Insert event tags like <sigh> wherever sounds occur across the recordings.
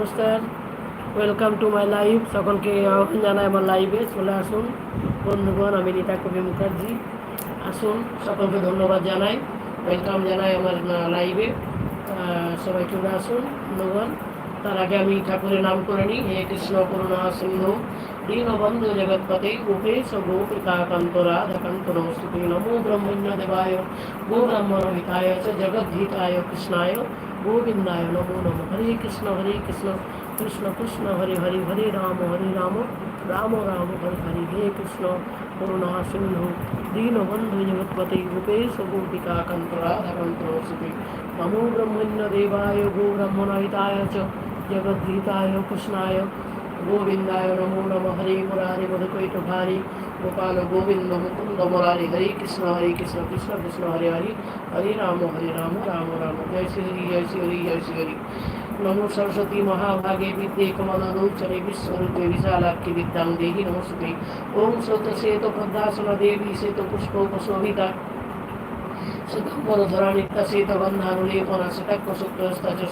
নমস্কার। Welcome to my live সকলকে আহ্বান জানাই আমার লাইভে চলে আসুন। বন্ধুগণ, আমি রীতা কবি মুখার্জি। আসুন, সকলকে ধন্যবাদ জানাই। ওয়েলকাম জানাই আমার লাইভে সবাই চলে আসুন। বন্ধুগণ, তার আগে আমি ঠাকুরের নাম করে নিই। হে কৃষ্ণ, করুণা, সিন্ধু। দীনবন্ধু জগৎপতে গোপেশ গোপিকাকান্ত রাধাকান্ত নমস্তুতে নমো ব্রহ্মণ্য দেবায়। গো ব্রাহ্মণ হিতায় চ জগদ্ধিতায় কৃষ্ণায়। গোবিন্দায় নমো নমো হরে কৃষ্ণ হরে কৃষ্ণ কৃষ্ণ কৃষ্ণ হরে হরে হরে রাম হরে রাম রাম রাম হরে হরে হে কৃষ্ণ করুণা সিন্ধু দীনবন্ধু জগৎপতে গোপেশ গোপিকাকান্ত রাধাকান্ত নমস্তুতে নমো ব্রহ্মণ্য দেবায় গো ব্রাহ্মণ হিতায় চ गोविंदाय नमो नम। हरे मुरारे मधुकैट तो भारी। गोपाल गोविंद मुकुंद मुरारी। हरे कृष्ण हरे कृष्ण कृष्ण कृष्ण, हरे हरे। हरे राम हरे राम राम राम। जय श्री हरि, जय श्री हरि, जय श्री हरि। नमो सरस्वती महाभागे विद्ये कमलोचरे विश्वरूपे विशालाख्य विद्यां नमस्ते ओम स्वत सेतु पद्मासन देवी सेतु पुष्पोपशोभिता চ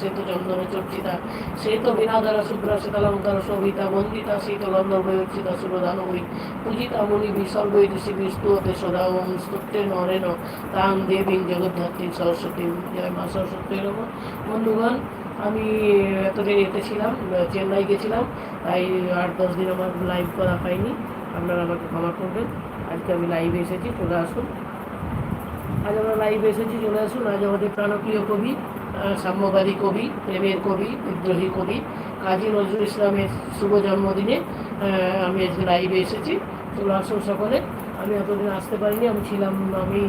শ্বেত চন্দন চর্চিতা। শ্বেত বিনাদর শুভ্র শীতলঙ্কার শোভিতা, বন্দিতা শীত গন্ধর্বয়োচ্ছিতা শুভদানবী পূজিতা মুনি বিসর্গৈতী বিস্তুতে সদা ওম স্তোত্রে নরেন তাং দেবীং জগদ্ধাত্রী সরস্বতী। জয় মা সরস্বতী বন্ধুগণ, আমি এতদিন এতে ছিলাম, চেন্নাই গেছিলাম, তাই আট দশ দিন আমার লাইভ করা হয়নি। আপনারা আমাকে ক্ষমা করবেন। আজকে আমি লাইভে এসেছি, চলে আসুন। আজ আমরা লাইভ এসেছি, চলে আসুন। আজ আমাদের প্রাণপ্রিয় কবি সাম্যবাদী কবি, প্রেমের কবি, বিদ্রোহী কবি কাজী নজরুল ইসলামের শুভ জন্মদিনে আমি আজকে লাইভে এসেছি। চলে আসুন সকলে। আমি এতদিন আসতে পারিনি, আমি ছিলাম, আমি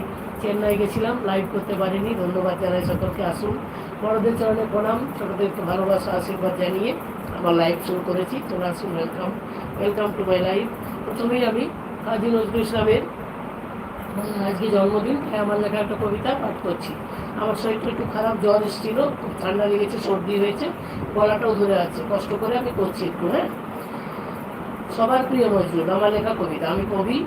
চেন্নাই গেছিলাম লাইভ করতে পারিনি। ধন্যবাদ জানাই সকলকে, আসুন। বড়দের চরণে প্রণাম, ছোটোদেরকে ভালোবাসা, আশীর্বাদ জানিয়ে আমার লাইভ শুরু করেছি। চলে আসুন welcome welcome to my live প্রথমেই আমি কাজী নজরুল ইসলামের আজকে জন্মদিন, তাই আমার লেখা একটা কবিতা পাঠ করছি। আমার শরীরটা একটু খারাপ, জ্বর এসেছিল, খুব ঠান্ডা লেগেছে, সর্দি হয়েছে, গলাটাও ধরে আছে। কষ্ট করে আমি করছি একটু হ্যাঁ? সবার প্রিয় নজরুল, আমার লেখা কবিতা। আমি কবি,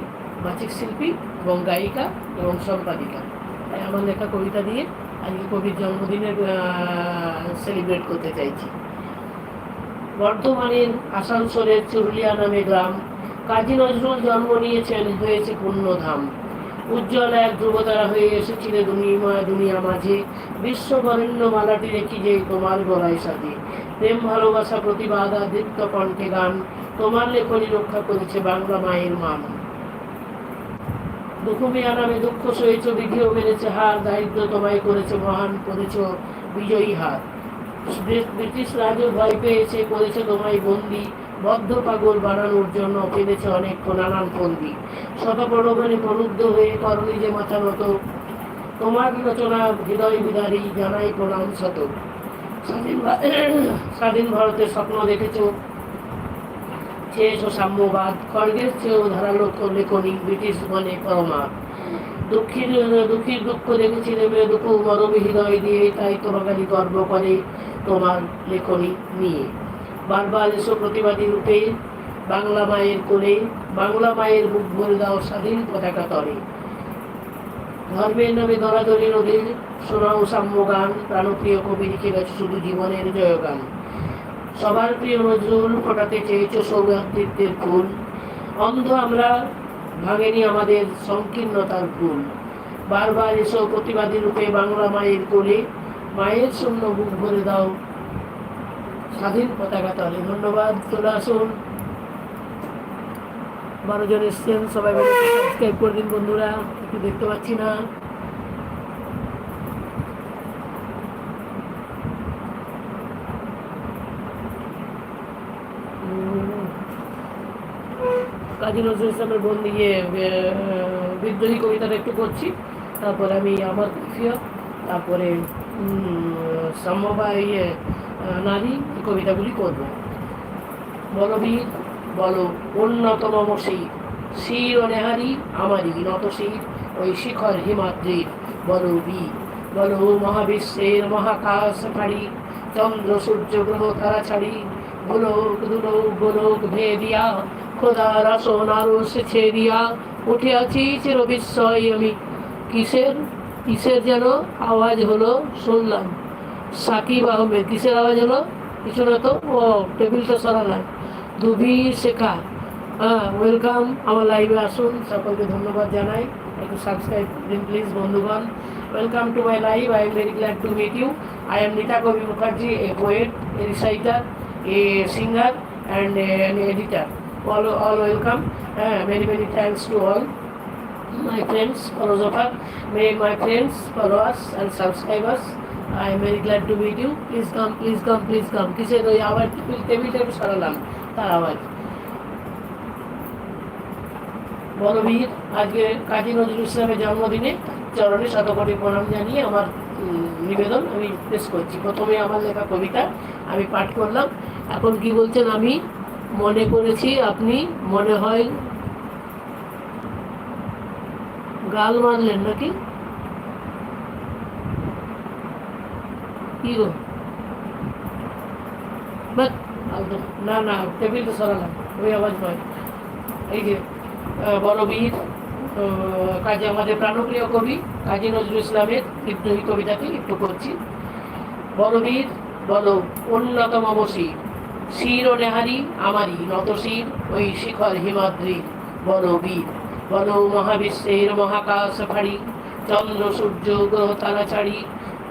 বাচিক শিল্পী এবং গায়িকা এবং সম্পাদিকা। তাই আমার লেখা কবিতা দিয়ে আজকে কবির জন্মদিনের সেলিব্রেট করতে চাইছি। বর্ধমানের আসানসোলের চুরুলিয়া নামে গ্রাম, কাজী নজরুল জন্ম নিয়েছেন, হয়েছে পুণ্যধাম উজ্জ্বল এক ধ্রুবতারা হয়ে এসেছিল দুনিয়া দুনিয়া মাঝে। বিশ্ববরেণ্য মালাটি রেখি যে তোমার গলায় সাজে। প্রেম, ভালোবাসা, প্রতিবাদ আদিত্য কণ্ঠে গান তোমার লেখনী রক্ষা করেছে বাংলা মায়ের মান। দুঃখমিয়া নামে দুঃখ সহিত বিধিও মেরেছে হার, দারিদ্র তোমায় করেছে মহান, করেছ বিজয়ী হার। ব্রিটিশ রাজও ভয় পেয়েছে, করেছে তোমায় বন্দি বদ্ধ পাগল বানানোর জন্য পেরেছে অনেক নানান ফন্দি শতপ্রণবনে প্রলুব্ধ হয়ে করলি যে মতো তোমার রচনা হৃদয় বিদারী জানাই প্রণাম শত। স্বাধীন <coughs> স্বাধীন ভারতের স্বপ্ন দেখেছ। চেয়েছ সাম্যবাদ। খড়গের চেয়েও ধারালো লেখনি ব্রিটিশ বনে পরমাদ দুঃখীর দুঃখীর দুঃখ দেখেছি দেবে দুঃখ মরমী হৃদয় দিয়ে তাই তোমাকে গর্ব করে তোমার লেখনি নিয়ে। বারবার প্রতিবাদী রূপে বাংলা মায়ের কোলে, বাংলা মায়ের বুক ভরে দাও স্বাধীন পতাকা তরে ধর্মের নামে ধরাধরি নদীর শোনাও সাম্য গান, প্রাণপ্রিয় কবি লিখে গেছে শুধু জীবনের জয়গান। সবার প্রিয় নজরুল ফোটাতে চেয়েছ সৌভাতৃত্বের ফুল। অন্ধ আমরা ভাঙেনি আমাদের সংকীর্ণতার ফুল বারবার এসো প্রতিবাদী রূপে বাংলা মায়ের কোলে, মায়ের শূন্য বুক ভরে দাও স্বাধীন পতাকা তলে। ধন্যবাদ চলে আসুন বারো জন এসছেন, সবাই সাবস্ক্রাইব করে দিন বন্ধুরা, একটু দেখতে পাচ্ছি না। কাজী নজরুল ইসলামের বন্দি ইয়ে বিদ্রোহী কবিতাটা একটু করছি তারপরে আমি আমার তারপরে সাম্যবা ইয়ে নারী এই কবিতাগুলি করব। বলবীর বলো অন্যতম শির শির ও নেহারি আমারই নত শির, ওই শিখর হিমাদ্রির বলো বি বলো মহাবিশ্বের মহাকাশ ছাড়ি চন্দ্র সূর্য গ্রহ তারা ছাড়ি, গোলক দুলোক, গোলক ভেদিয়া, খোদার আসন আরও সেছে দিয়া উঠে আছি চির বিস্ময় আমি। কিসের কিসের যেন আওয়াজ হলো শুনলাম। সাকিব আহমেদ কিসের আওয়াজ হলো? পিছনে তো? ও টেবিলটা সরালাম দুবি শেখা। হ্যাঁ ওয়েলকাম আমার লাইভে আসুন। সকলকে ধন্যবাদ জানাই। একটু সাবস্ক্রাইব দিন প্লিজ বন্ধুগণ। Welcome to my live I am very glad to meet you I am Nita Kabi Mukherjee a poet a reciter a singer and an editor all, all welcome. Uh, many, many thanks to all my friends, philosopher. May my friends follow us and subscribe us. I am very glad to meet please Please please come, please come. কিসের ওই আবার table একটু সরালাম। তার আওয়াজ। বলবীর আজকে কাজী নজরুল ইসলামের জন্মদিনে চরণে শতকোটি প্রণাম জানিয়ে আমার নিবেদন আমি পেশ করছি। প্রথমে আমার লেখা কবিতা আমি পাঠ করলাম। এখন কি বলছেন আমি? মনে করেছি আপনি মনে হয় গাল মারলেন নাকি? কি গো? না না, টেবিল তো সরালাম। ওই আওয়াজ এই যে কাজী আমাদের প্রাণপ্রিয় কবি কাজী নজরুল ইসলামের বিদ্রোহী কবিতাকে একটু করছি বড় বল, অন্যতম বসি। শির ও নেহারি আমারই নত শির, ওই শিখর হিমাদ্রি বড় বীর বলো মহাবিশ্বের মহাকাশ ফাড়ি, চন্দ্র সূর্য গ্রহ তারা ছাড়ি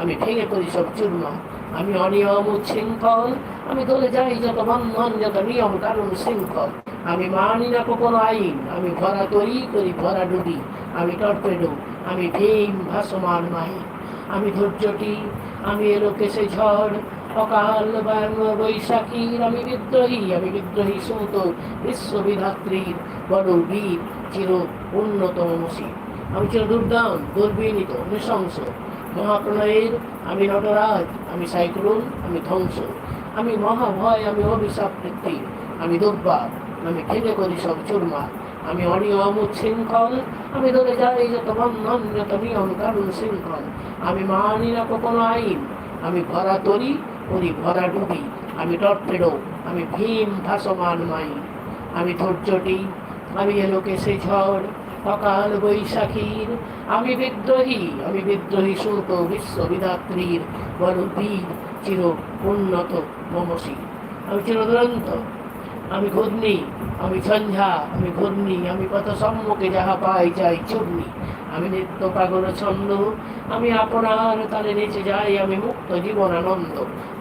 আমি ভেঙে করি সব চূর্ণ। আমি অনিয়ম উচ্ছৃঙ্খল আমি দলে যাই যত বন্ধন, যত নিয়ম কারণ শৃঙ্খল। আমি মানি না কোনো আইন। আমি ভরা তৈরি করি ভরা ডুবি। আমি টর্পেডো। আমি ভীম ভাসমান মাহি। আমি ধৈর্যটি। আমি এলো কেসে ঝড়। অকাল বৈশাখীর আমি বিদ্রোহী। আমি বিদ্রোহী সৌত বিশ্ববিধাত্রীর বড় বীর, চির উন্নতম মসি আমি চির দুর্দাম দুর্বিনীত, নৃশংস। মহাপ্রণয়ের আমি নটরাজ, আমি সাইক্লোন, আমি ধ্বংস। আমি মহাভয়, আমি অভিশাপ বৃত্তি আমি দুর্বার, আমি ভেঙে করি সব চুরমা আমি অনিয়ম উচ্ছৃঙ্খল, আমি ধরে যাই যত বন্ধন, যত নিয়ম কারণ শৃঙ্খল। আমি মানি না কোনো আইন। আমি ভরা তরি করি ভরা ডুবি আমি টর্পেডো, আমি ভীম ভাসমান মাই। আমি ধৈর্যটি, আমি এলোকে সে ঝড়। অকাল বৈশাখীর। আমি বিদ্রোহী আমি বিদ্রোহী সুত বিশ্ববিধাত্রীর বড় বীর চির উন্নত মমসী। আমি চিরদুরন্ত, আমি ঘূর্ণি, আমি ঝঞ্ঝা, আমি ঘূর্ণি, আমি কত সম্মুখে যাহা পাই যাই চূর্ণি। আমি নিত্য পাগল ছন্দ, আমি আপনার তালে নিচে যাই, আমি মুক্ত জীবন আনন্দ।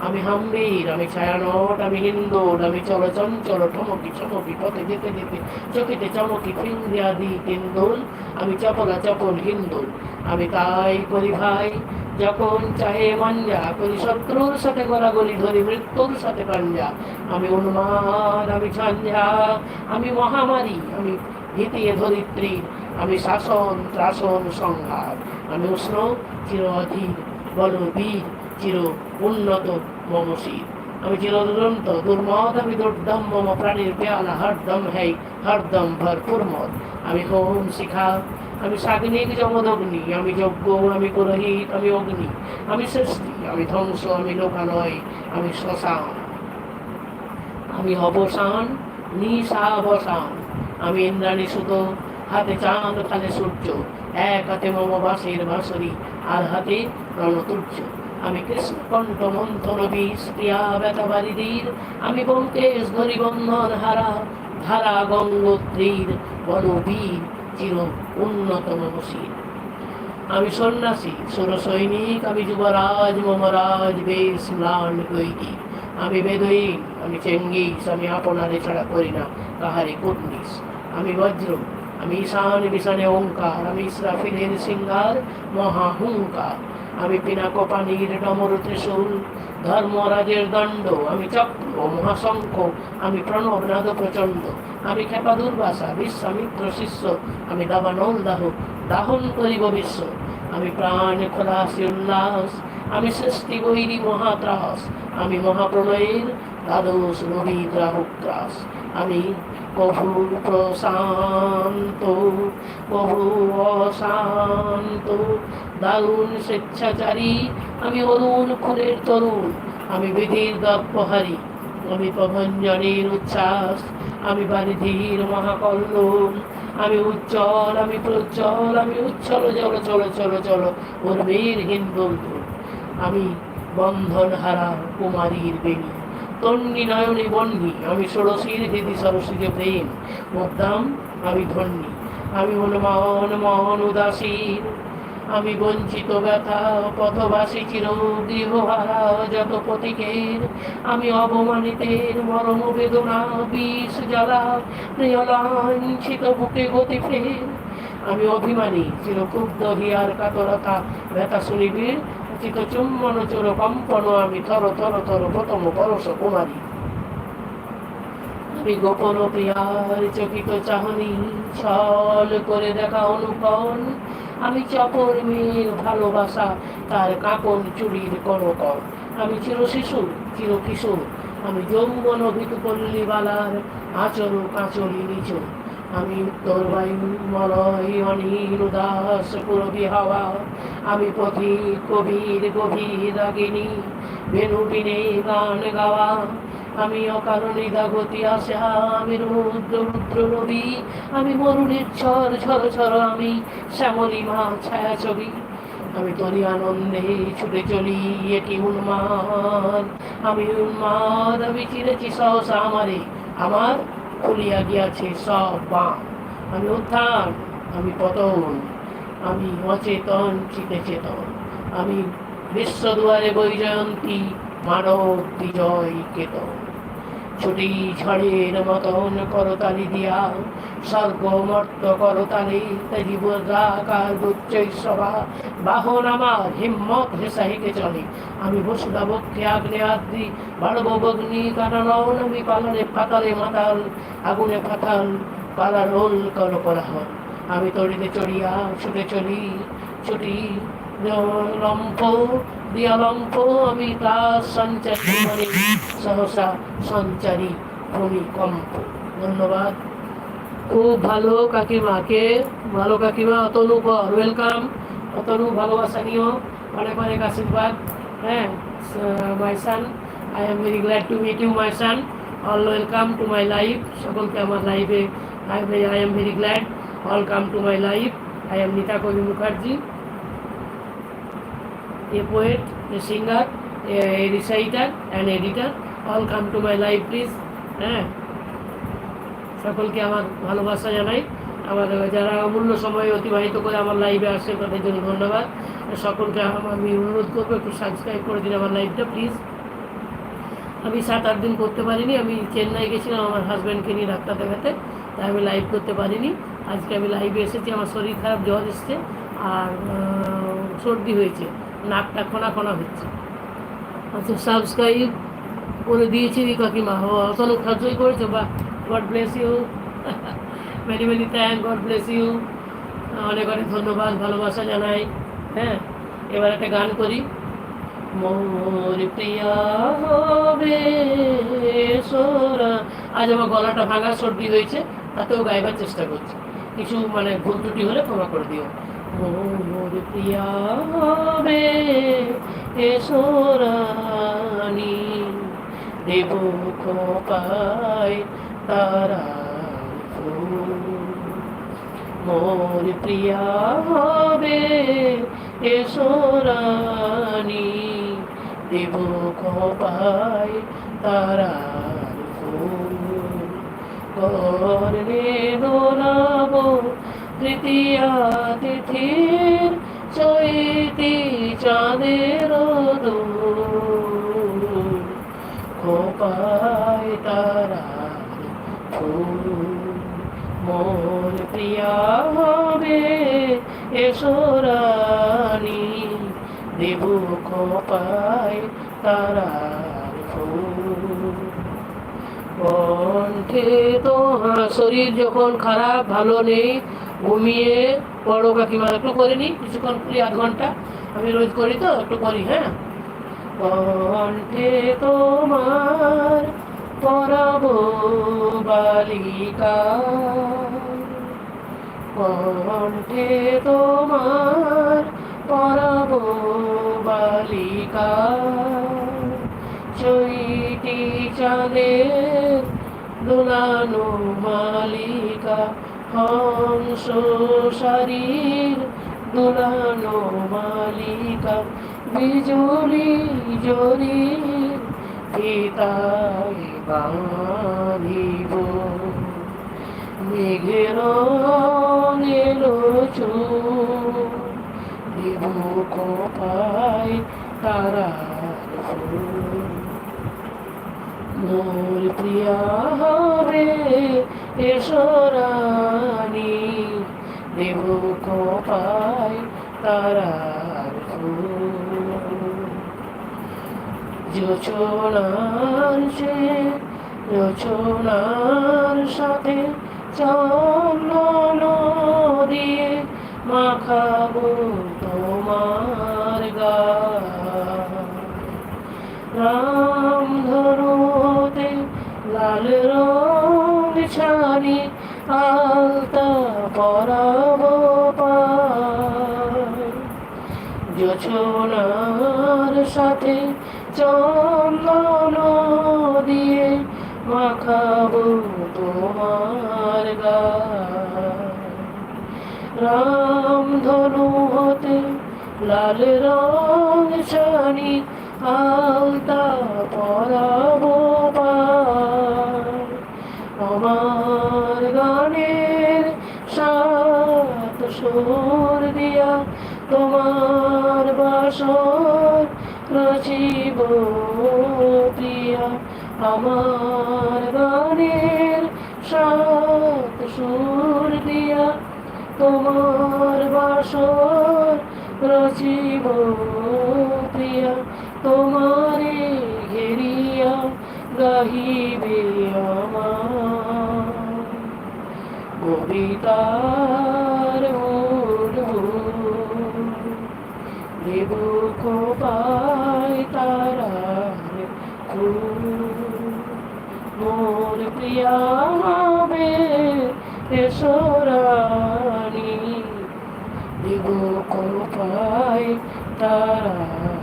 আমি হাম্বির আমি ছায়ানট, আমি হিন্দোর, আমি চল চঞ্চল, ঠমকি চমকি পথে যেতে যেতে চকিতে চমকি ফিঙ্গিয়া দি কিন্দুল আমি চপলা চপল হিন্দুল, আমি তাই করি ভাই, যখন চাহে মাঞ্জা, করি শত্রুর সাথে গলা গলাগলি ধরি, মৃত্যুর সাথে পাঞ্জা। আমি উন্মাদ আমি ঝঞ্ঝা আমি মহামারী, আমি ভীতিয়ে ধরিত্রী আমি শাসন, ত্রাসন সংঘাত আমি উষ্ণ, চির অধীর, বল বীর, চির উন্নত মমশীর আমি চিরদুরন্ত দুর্মদ, আমি দুর্দম, মম প্রাণীর পেয়ালা, হরদম হেই, হরদম ভরপুর মদ। আমি হোম শিখা, আমি সাগ্নিক যমদগ্নি। আমি যজ্ঞ, আমি পুরোহিত, আমি অগ্নি। আমি সৃষ্টি, আমি ধ্বংস, আমি লোকালয়, আমি শ্মশান। আমি অবসান নিশাবসান আমি ইন্দ্রাণী সুত হাতে চাঁদ কালে সূর্য, এক হাতে মম বাসের বাঁশরি, আর হাতে রণতুর্য আমি কৃষ্ণকণ্ঠ মন্থন বিষ প্রিয়া ব্যথা বারিদীর আমি বঙ্কেশ ধরি বন্ধন হারা, ধারা গঙ্গোত্রীর বড় বীর চির উন্নতম বসির আমি সন্ন্যাসী সৈনিক আমি যুবরাজ মমরাজ বেশ ম্লান কৈকি আমি বেদয়ী আমি চেঙ্গিস, আমি আপনারে ছাড়া করি না কাহারে কুর্নিস আমি বজ্র আমি ঈশান বিশানে ওঙ্কার, আমি ইসরাফিলের সিঙ্গার মহাহুঙ্কার আমি পিনাকোপানির ডমর ত্রিশূল ধর্মরাজের দণ্ড, আমি চক্র, মহাশঙ্খ, আমি প্রণব নাদ প্রচণ্ড। আমি খেপা দুর্বাসা বিশ্বামিত্র শিষ্য, আমি দাবানল দাহ, দাহন করিব বিশ্ব। আমি প্রাণ খোলাসি উল্লাস, আমি সৃষ্টি বৈরী মহাত্রাস। আমি মহাপ্রলয়ের দ্বাদশ রবি গ্রাহক আমি কভু প্রশান্ত কভু অশান্ত দারুণ স্বেচ্ছাচারী, আমি অরুণ খুনের তরুণ, আমি বিধির দর্পহারী আমি প্রভঞ্জনের উচ্ছ্বাস, আমি বারিধির মহাকল্লোল, আমি উজ্জ্বল, আমি প্রজ্জ্বল, আমি উচ্ছল, চলো চলো চলো চলো উর্বীর হিন্দু আমি বন্ধন হারা কুমারীর বেণী। তন্নি নয়নে বন্যি আমি ষোড়শীর হৃদি সরস্বতী প্রেম, মুদ্দাম, আমি ধন্যী, আমি হনুমান মহন উদাসীন আমি বঞ্চিত ব্যথা, পথবাসী চির গৃহহারা যত প্রতীকের আমি অবমানিতের মরম বেদনা, বিষ জ্বালা প্রিয় লাঞ্ছিত বুকে গতি ফের, আমি অভিমানী চির চিরক্ষুব্ধ হিয়ার কাতরতা ব্যথা শুনিবীর চিত চুম্বন চোর কম্পন, আমি থর থর থর প্রথম পরশ কুমারী। গোপন প্রিয়ার চকিত চাহনি, ছল করে দেখা অনুপন আমি চপর মেয়ের ভালোবাসা, তার কাপন চুরির কনকর আমি চির শিশু, চির কিশোর। আমি যৌবন ভিতুপল্লী বালার আচর কাচরি নিচুর। আমি উত্তর বায়ু মলয় অনিল উদাস পুরবী হাওয়া। আমি পথিক, কবির, গভীর রাগিনী, বেনু বিনে গান গাওয়া। আমি অকারণে দাগতি আসা, আমি রুদ্র রুদ্র রবি। আমি মরুণের ঝড় ঝড় ঝড়, আমি শ্যামলী মা ছায়া ছবি। আমি তরি আনন্দে ছুটে চলি এটি উন্মাদ। আমি উন্মাদ, আমি চিরেছি সহসা আমারে। আমার খুলিয়া গিয়াছে সব বাম আমি উত্থান, আমি পতন, আমি অচেতন চিতে চেতন আমি বিশ্ব দুয়ারে বৈজয়ন্তী, মানব বিজয় কেতন ছুটি ঝড়ের মতন করতালি দিয়া। স্বর্গ করতালি জীব গুচ্ছই সভা বাহন আমার হিম্মত হেসাহিকে চলে। আমি বসুদা বক্ষে আগ্নেয়াদ্রি বাড়ব বগ্নি কারণ আমি পাতালে মাতাল, আগুনে পাতাল পালা রোল কর কোলাহল আমি তড়িতে চড়িয়া ছুটে চলি, ছুটি লম্ফ আমি ক্লাস সঞ্চারী মানে সহসা সঞ্চারী ভূমিকম্প। ধন্যবাদ। খুব ভালো কাকিমাকে, ভালো কাকিমা, অতনু কর ওয়েলকাম অতনু, ভালোবাসা নিও। অনেক অনেক আশীর্বাদ। হ্যাঁ my son I am very glad to meet you my son all welcome to my life সকলকে আমার লাইফে I I am very glad all come to my life I am Nita Kabi Mukherjee a poet, a singer, a reciter, an editor. All come to my life, please. হ্যাঁ? সকলকে আমার ভালোবাসা জানাই। আমার যারা অমূল্য সময় অতিবাহিত করে আমার লাইভে আসে তাদের জন্য ধন্যবাদ। সকলকে আমি অনুরোধ করব একটু সাবস্ক্রাইব করে দিন আমার লাইভটা প্লিজ আমি সাত আট দিন করতে পারিনি আমি চেন্নাই গেছিলাম আমার হাজব্যান্ডকে নিয়ে ডাক্তার দেখাতে। তাই আমি লাইভ করতে পারিনি। আজকে আমি লাইভে এসেছি আমার শরীর খারাপ জ্বর এসছে আর সর্দি হয়েছে। নাকটা খোনা খোনা হচ্ছে। আচ্ছা সাবস্ক্রাইব করে দিয়েছি রি কাকিমা। ও, অতনু খাদ্যই করেছে, বা God bless you many many thank God bless you অনেক অনেক ধন্যবাদ, ভালোবাসা জানাই। হ্যাঁ এবার একটা গান করি। মোর প্রিয়া হবে সোরা। আজ আমার গলাটা ভাঙা সর্দি হয়েছে, তাতেও গাইবার চেষ্টা করছি। কিছু মানে ভুল ত্রুটি হলে ক্ষমা করে দিও। মোর প্রিয়া হবে এসোরানি দেব খোপায় তারা মোর প্রিয়া হবে এসোরানি দেব খোপায় তারা করলে দোলাবো তৃতীয়া তিথির চৈতি চাঁদের খোপায় তারা মন প্রিয়া হবে এসরানি দেব খোপায় তারা কণ্ঠে তো শরীর যখন খারাপ, ভালো নেই ঘুমিয়ে বড় কাকিমা একটু করে নিই কিছুক্ষণ করি আধ ঘণ্টা। আমি রোজ করি তো, একটু করি হ্যাঁ? কণ্ঠে তোমার পরব বালিকা। কণ্ঠে তোমার পরব বালিকা। চৈতি চাঁদের দোলানো মালিকা। হংস শরীর দোলানো মালিকা, বিজুলি জরি পিতায় বাঁধিব। মেঘের এলো দেব কোপায় তারা মোর প্রিয়া হবে এসরানি দেব কোপায় তারার যোচনার সে, যোচনার সাথে চন্দন দিয়ে মাখাবো তোমার গা। রাম ধরোতে লাল রং ছানি আলতা পরাব যোছনার সাথে চন্দন দিয়ে মাখাবো তোমার গা রাম ধনু হতে লাল রং ছানি আলতা পরাবো তোমার বাসর রচিব প্রিয়া। আমার গানের সাত সুর দিয়া তোমার বাসর রচিব প্রিয়া। তোমারে ঘেরিয়া গাহিবে আমার। কবিতার কোপায় তারার মোর প্রিয়া হবে এসরানি দেব কোপায় তারার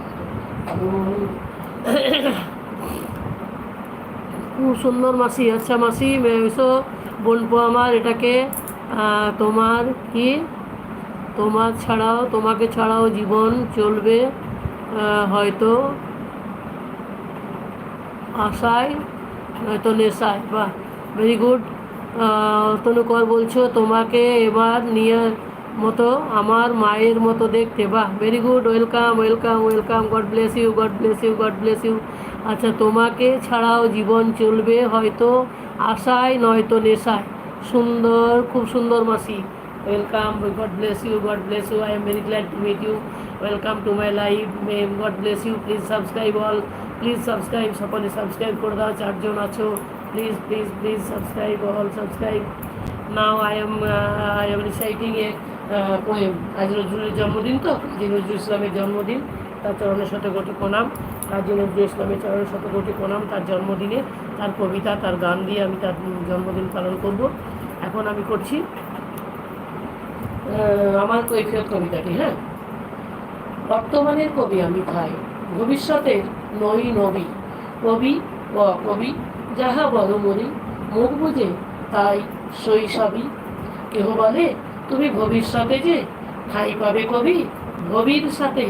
খুব সুন্দর মাসি আচ্ছা মাসি, এসো। বলব আমার এটাকে তোমার কি? তোমার ছাড়াও, তোমাকে ছাড়াও জীবন চলবে। হয়তো আশায় নয়তো নেশায়। বাহ ভেরি গুড তনুকর বলছো, তোমাকে এবার নিয়ে মতো, আমার মায়ের মতো দেখতে। বাহ very good welcome welcome welcome God bless you God bless you God bless you আচ্ছা তোমাকে ছাড়াও জীবন চলবে হয়তো আশায়, নয়তো নেশায়। সুন্দর, খুব সুন্দর মাসি। Welcome God bless you God bless you I am very glad to meet you welcome to my life may God bless you please subscribe all please subscribe সকলে সাবস্ক্রাইব করে দাও। চারজন আছো। Please please please subscribe all subscribe now I am I am reciting a poem Kazi নজরুলের জন্মদিন তো? কাজী নজরুল ইসলামের জন্মদিন, তার চরণের শত কোটি প্রণাম কাজী নজরুল ইসলামের চরণের শত কোটি প্রণাম, তার জন্মদিনে, তার কবিতা, তার গান দিয়ে আমি তার জন্মদিন পালন করব। এখন আমি করছি আমার কৈফিয়ত কবিতাটি হ্যাঁ? বর্তমানের কবি আমি ভাই ভবিষ্যতের নই নবী, কবি ও কবি যাহা বল মরি মুখ বুঝে তাই শৈশবী কেহ বলে, তুমি ভবিষ্যতে যে ঠাই পাবে কবি, ভবির সাথে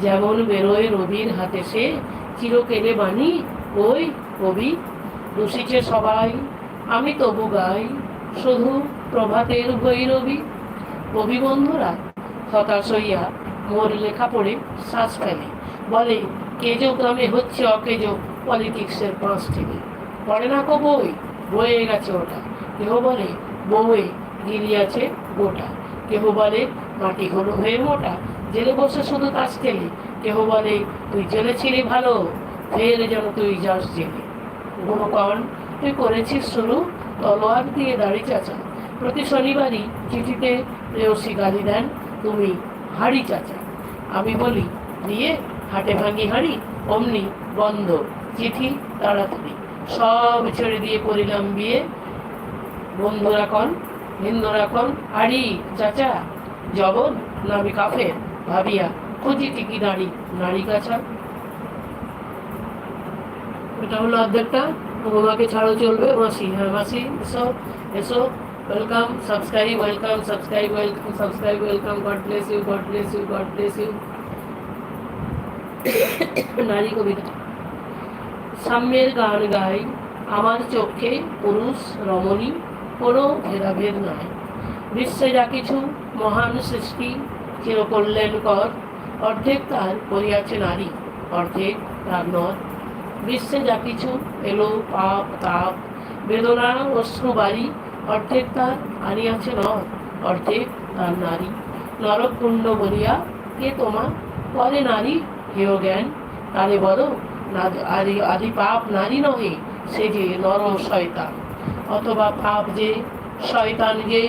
যেমন বেরোয় রবির হাতে সে, চিরকেলে বাণী ওই কবি। দোষিছে সবাই, আমি তবু গাই, শুধু প্রভাতের ভৈরবী কবি বন্ধুরা হতাশ হইয়া মোর লেখা পড়ে শ্বাস ফেলে। বলে কেজো গ্রামে হচ্ছে অকেজো পলিটিক্সের পাঁচ থেকে? পড়ে না কো বই? বয়ে গেছে ওটা। কেহ বলে, বউয়ে গিরিয়াছে গোটা। কেহ বলে, মাটি হলো হয়ে মোটা, জেলে বসে শুধু তাস খেলে। কেহ বলে, তুই জেলে ছিলি ভালো, ফের যেন তুই যাস জেলে। গুণকণ তুই করেছিস শুরু তলোয়ার দিয়ে দাড়ি চাচা। প্রতি শনিবারই চিঠিতে প্রেয়সী গালি দেন, তুমি হাড়ি চাচা। আমি বলি দিয়ে হাটে ভাঙি হাঁড়ি, অমনি বন্ধ, চিঠি তাড়াতাড়ি। সব ছেড়ে দিয়ে করিলাম বিয়ে। বন্ধুরা কন হিন্দুরা কন আড়ি চাচা, জবন, নামি কাফের, ভাবিয়া খুঁজি টিকি নারী নারী কাছা? এটা হলো অর্ধেকটা তোমাকে ছাড়ো চলবে, মাসি হ্যাঁ মাসি, এসো এসো। Welcome subscribe welcome subscribe welcome subscribe welcome God bless you God bless you God bless you নারী কবিতা সাম্যের গান গাই আমার চোখে পুরুষ রমণী কোনো ভেদাভেদ নাই বিশ্বে যা কিছু মহান সৃষ্টি চিরকল্যাণ কর অর্ধেক তার করিয়াছে নারী অর্ধেক তার নর বিশ্বে যা কিছু এলো পাপ তাপ বেদনা অশ্রু বাড়ি অর্ধেক তার আনিয়াছে নর অর্ধেক তার নারী। নরকুণ্ড বলিয়া, কে তোমার পরে নারী? হেয় জ্ঞান। তারে বলো আদি আদি পাপ নারী নহে, সে যে নর শয়তান। অথবা পাপ যে শয়তান যে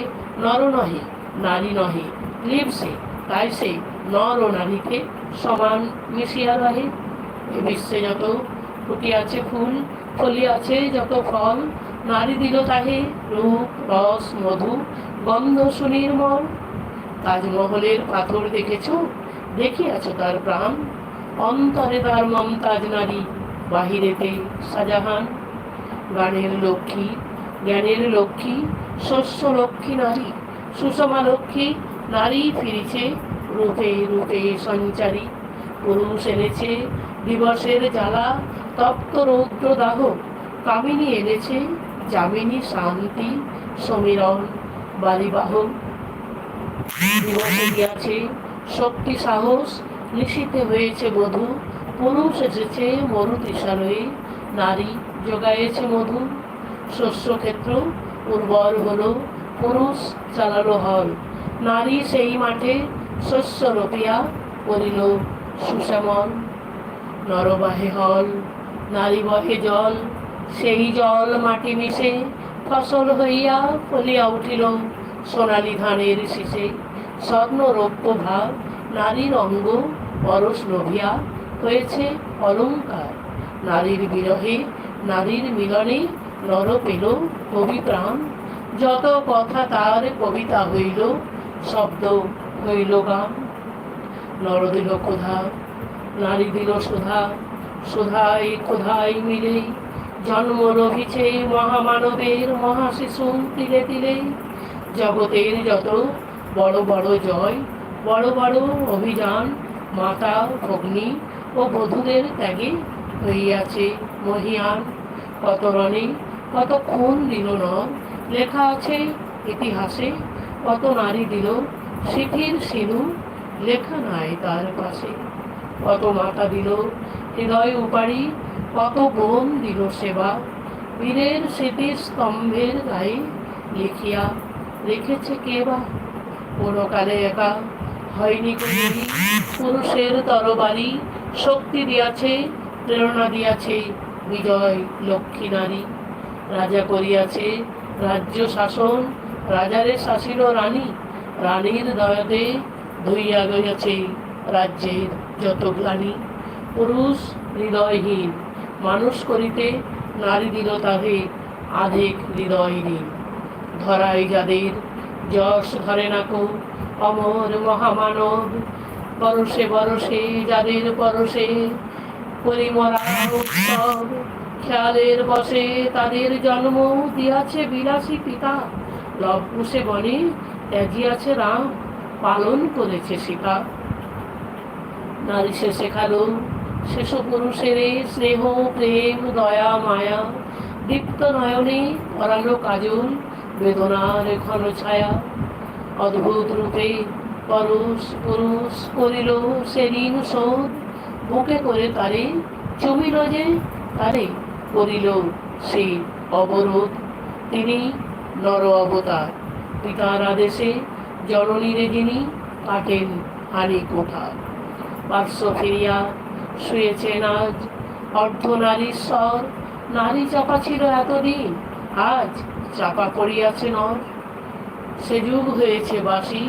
নর নহে, নারী নহে। লিপসে তাই সে নর ও নারীকে সমান মিশিয়া রহে। বিশ্বে যত ফুটিয়াছে ফুল, ফলিয়াছে যত ফল নারী দিল তাহে রূপ, রস, মধু, গন্ধ সুনির্মল। তাজমহলের পাথর দেখেছ? দেখিয়াছ তার প্রাণ? অন্তরে তার মমতাজ নারী, বাহিরেতে শাহজাহান। গানের লক্ষ্মী, জ্ঞানের লক্ষ্মী, শস্য লক্ষ্মী নারী, সুষমা লক্ষ্মী, নারী ফিরেছে, রূপে রূপে সঞ্চারী। পুরুষ এনেছে দিবসের জ্বালা, তপ্ত রৌদ্র দাহ কামিনী এনেছে যামিনী শান্তি সমীরণ বালিবাহ দিবসে গিয়াছে শক্তি, সাহস নিশীতে হয়েছে বধূ পুরুষ এসেছে মরু তৃষালয়ে নারী যোগায়েছে মধু। শস্যক্ষেত্র উর্বর হলো, পুরুষ চালালো হল নারী সেই মাঠে শস্য রোপিয়া করিল সুশ্যামল। নরবাহে হল, নারী বহে জল। সেই জল মাটি মিশে ফসল হইয়া ফলিয়া উঠিল সোনালি ধানের শীষে। স্বর্ণ রৌপ্য ভাব নারীর অঙ্গ, পরশ লোভিয়া, হয়েছে অলঙ্কার। নারীর বিরহে, নারীর মিলনে নর পেল কবি প্রাণ। যত কথা তার কবিতা হইল, শব্দ হইল গান। নর দিল ক্ষুধা, নারী দিল সুধা সুধাই ক্ষুধাই মিলে জন্ম রহিছে মহামানবের মহাশিশু তিলে তিলে। জগতের যত বড় বড় জয়, বড় বড় অভিযান, মাতা ভগ্নী ও বধূদের ত্যাগে হইয়াছে মহিয়ান। কত রণে কত খুন দিল নর, লেখা আছে ইতিহাসে, কত নারী দিল সিথির সিনু লেখা নাই তার পাশে। কত মাতা দিল হৃদয় উপাড়ি কত বোন দিল সেবা বীরের স্মৃতির স্তম্ভের গায়ে লিখিয়া রেখেছে কে বা? কোনকালে একা হয়নি পুরুষের তরবারি শক্তি দিয়াছে, প্রেরণা দিয়াছে বিজয় লক্ষ্মী নারী। রাজা করিয়াছে রাজ্য শাসন, রাজারে শাসিল রানী। রানীর দয়াতে ধুইয়া গিয়াছে রাজ্যের যত গ্লানি। পুরুষ হৃদয়হীন মানুষ করিতে নারী দিল তাহে আধেক হৃদয়হীন ধরাই যাদের যশ ধরে নাকো অমর মহামানব। বরসে বরসে যাদের পরশে পরিমরা উৎসব, খেয়ালের বসে তাদের জন্ম দিয়াছে বিলাসী পিতা। লব কুশে বনে ত্যাজিয়াছে রাম, পালন করেছে সীতা। নারী সে শেখালো শেষ পুরুষের স্নেহ, প্রেম, দয়া, মায়া, দীপ্ত নয়নে পরালো কাজল বেদনার ঘন ছায়া। অদ্ভুত রূপে পরশ পুরুষ করিল সে ঋণ শোধ। বুকে করে তারে চুমিল যে, তারে করিল সে অবরোধ। তিনি নর অবতার, পিতার আদেশে জননীরে যিনি কাটেন হানি কোঠার। পার্শ্ব ফিরিয়া শুয়েছেন আজ। অর্ধনারীশ্বর নারী চাপা ছিল এতদিন, আজ চাপা পড়িয়াছে নর। সে যুগ হয়েছে বাসি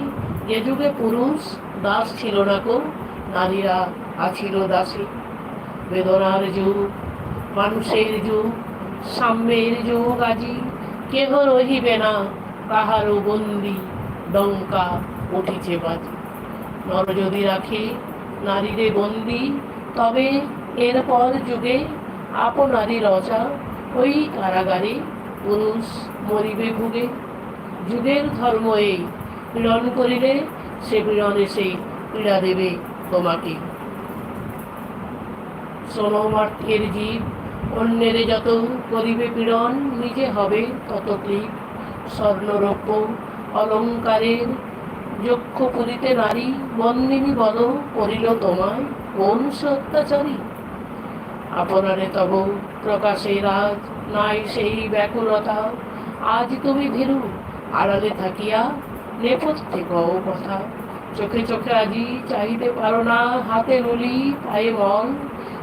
যে যুগে পুরুষ দাস ছিল না কো নারীরা আছিল দাসী। বেদনার যুগ, মানুষের যুগ, সাম্যের যুগ আজি, কেহ রহিবে না, কাহারও বন্দি ডঙ্কা উঠিছে বাজি। নর যদি রাখে, নারীরে বন্দি তবে এরপর যুগে আপনারই রচা ওই কারাগারে পুরুষ মরিবে ভুগে। যুগের ধর্ম এই, পীড়ন করিলে সে পীড়নে সেই পীড়া দেবে তোমাকে। শ্রমমার্থের জীব, অন্যের যত করিবে পীড়ন, নিজে হবে তত ক্লিপ। স্বর্ণরৌপ্য অলঙ্কারের যক্ষ পুরিতে নারী, বন্দিনী বল করিল তোমায়। কোন সে অত্যাচারী আপনারে তব প্রকাশে রাজ, নাই সেই ব্যাকুলতা। আজ তুমি ভীরু, আড়ালে থাকিয়া নেপথ্যে কও কথা। চোখে চোখে আজি চাহিতে পারো না, হাতে রুলি পায়ে মল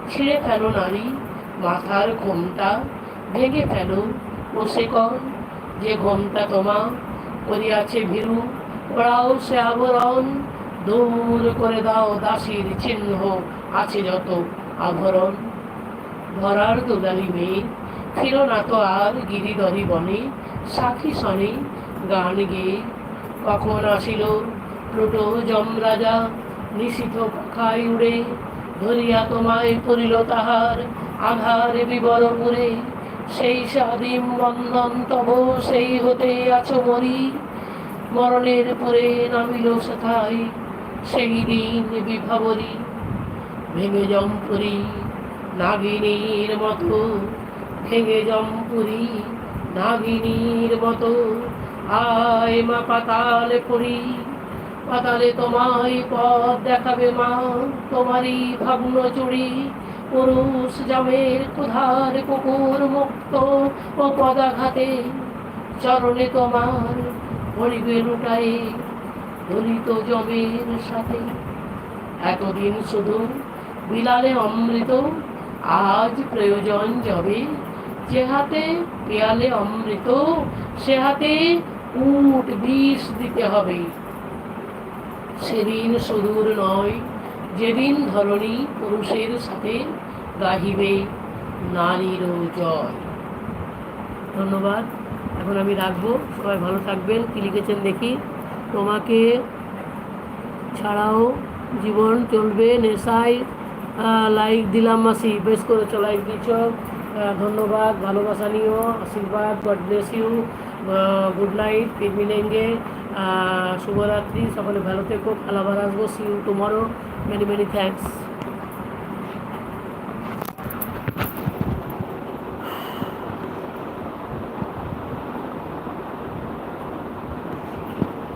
ছিঁড়ে ফেলো নারী, মাথার ঘোমটা ভেঙে ফেলো বসে কর যে ঘোমটা তোমা, করিয়াছে ভীরু ওরাও সে আবরণ। দূর করে দাও দাসীর চিহ্ন, আছে যত আভরণ। ধরার দুলালি মেয়ে ফিরো না তো আর গিরিধরি বনে। সাক্ষী শনে গান গেয়ে কখন আসিল? প্লুটো যমরাজা নিশিত পাখায় উড়ে, ধরিয়া তোমায় পড়িল তাহার আধারে বিবরপুরে সেই স্বাধীন বন্ধন তব সেই হতে আছো মরি, মরণের পরে নামিল সেথায়। সেই বিভাবরী ভেঙে জম্পুরি নাগিনীর মতো, ভেঙে জম্পুরি নাগিনীর মতো। আয় মা পাতালে পড়ি পাতালে তোমায় পথ দেখাবে মা, তোমারই ভগ্ন চুড়ি। পুরুষ জামের কুধার কুকুর মুক্ত ও পদাঘাতে চরণে তোমার পড়িবে লুটায়ে দলিত জমের সাথে। এতদিন শুধু বিলালে অমৃত, আজ প্রয়োজন যাবে যে হাতে পেয়ালে অমৃত, সে হাতে উট বিষ দিতে হবে। সেদিন সুদূর নয়, যেদিন ধরণী পুরুষের সাথে গাহিবে নারীর জয়। ধন্যবাদ। এখন আমি রাখব। সবাই ভালো থাকবেন। কি লিখেছেন দেখি। তোমাকে ছাড়াও জীবন চলবে। নেশাই লাইক দিলাম মাসি, বেশ করেছ লাইক দিচ্ছ ধন্যবাদ, ভালোবাসা নিও, আশীর্বাদ God bless you good night ফির মিলেঙ্গে শুভরাত্রি, সকলে ভালো থেকো, খালাবার আসব see you tomorrow many many thanks